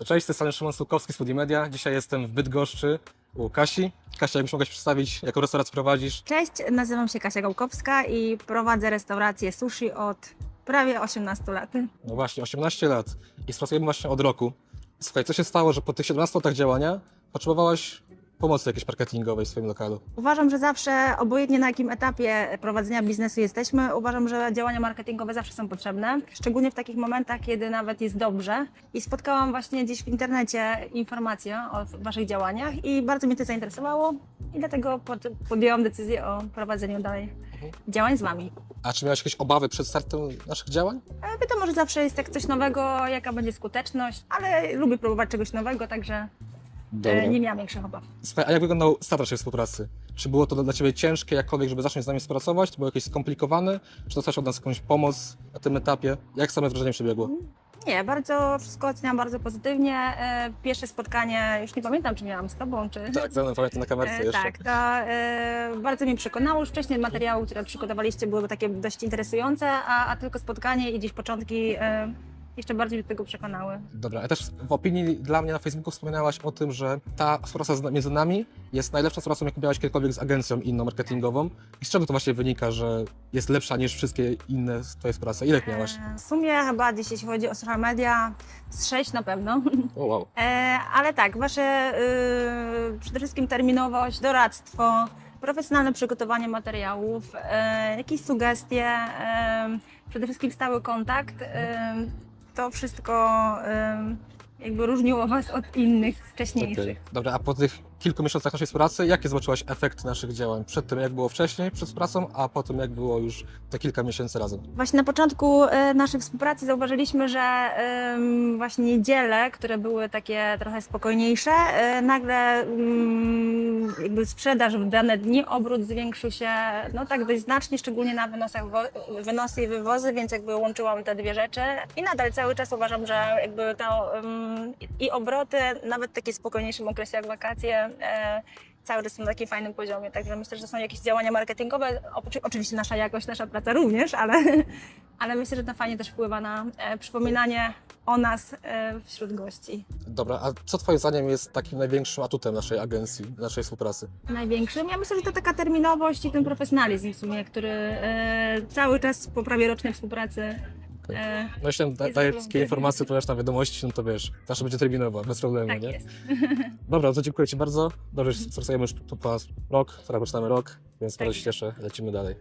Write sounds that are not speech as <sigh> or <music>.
To Cześć, z tej strony Szymon z Media. Dzisiaj jestem w Bydgoszczy u Kasi. Kasia, jakbyś mogłaś przedstawić, jaką restaurację prowadzisz? Cześć, nazywam się Kasia Gałkowska i prowadzę restaurację sushi od prawie 18 lat. No właśnie, 18 lat i współpracujemy właśnie od roku. Słuchaj, co się stało, że po tych 17 latach działania potrzebowałaś pomocy jakiejś marketingowej w swoim lokalu? Uważam, że zawsze, obojętnie na jakim etapie prowadzenia biznesu jesteśmy, uważam, że działania marketingowe zawsze są potrzebne, szczególnie w takich momentach, kiedy nawet jest dobrze. I spotkałam właśnie gdzieś w internecie informacje o Waszych działaniach i bardzo mnie to zainteresowało i dlatego pod, podjęłam decyzję o prowadzeniu dalej działań z Wami. A czy miałaś jakieś obawy przed startem naszych działań? E, Wiadomo, że zawsze jest tak coś nowego, jaka będzie skuteczność, ale lubię próbować czegoś nowego, także e, nie miałam większych obaw. Słuchaj, a jak wyglądał start naszej współpracy? Czy było to dla Ciebie ciężkie jakkolwiek, żeby zacząć z nami współpracować? To było jakieś skomplikowane? Czy dostałeś od nas jakąś pomoc na tym etapie? Jak same wrażenie przebiegło? Nie, bardzo wszystko oceniam bardzo pozytywnie. E, Pierwsze spotkanie, już nie pamiętam, czy miałam z Tobą, czy... Tak, ze mną pamiętam na kamerce E, jeszcze. Tak, to e, bardzo mnie przekonało. Już wcześniej materiały, które przygotowaliście, były takie dość interesujące, a, a tylko spotkanie i gdzieś początki e, jeszcze bardziej do tego przekonały. Dobra, a też w opinii dla mnie na Facebooku wspominałaś o tym, że ta współpraca między nami jest najlepsza współpracą, jaką miałaś kiedykolwiek z agencją inną marketingową. I z czego to właśnie wynika, że jest lepsza niż wszystkie inne z Twojej współpracy? Ile miałaś? E, W sumie chyba jeśli chodzi o social media, z sześć na pewno. O wow. E, ale tak, wasze y, przede wszystkim terminowość, doradztwo, profesjonalne przygotowanie materiałów, e, jakieś sugestie, e, przede wszystkim stały kontakt. E, to wszystko jakby różniło was od innych wcześniejszych. Dobra, a po tych kilku miesiącach naszej współpracy, jakie zobaczyłaś efekty naszych działań? Przed tym, jak było wcześniej, przed współpracą, a po tym, jak było już te kilka miesięcy razem? Właśnie na początku e, naszej współpracy zauważyliśmy, że właśnie niedziele, które były takie trochę spokojniejsze, e, nagle mm, jakby sprzedaż w dane dni, obrót zwiększył się no tak dość znacznie, szczególnie na wynosach wynosy i wywozy, więc jakby łączyłam te dwie rzeczy i nadal cały czas uważam, że jakby to i obroty, nawet w takim spokojniejszym okresie jak wakacje, e, cały czas są na takim fajnym poziomie, także myślę, że to są jakieś działania marketingowe, Oczy- oczywiście nasza jakość, nasza praca również, ale, <laughs> ale myślę, że to fajnie też wpływa na e, przypominanie o nas e, wśród gości. Dobra, a co Twoim zdaniem jest takim największym atutem naszej agencji, naszej współpracy? Największym, ja myślę, że to taka terminowość i ten profesjonalizm w sumie, który cały czas po prawie rocznej współpracy e, No jeśli Jest daje wszystkie informacje, powiesz na wiadomości, no to wiesz, zawsze będzie terminowa, bez problemu, tak nie? jest. <laughs> Dobra, to dziękuję Ci bardzo. Dobrze, że już po, po raz rok, teraz zaczynamy rok, więc Tak bardzo się cieszę, lecimy dalej.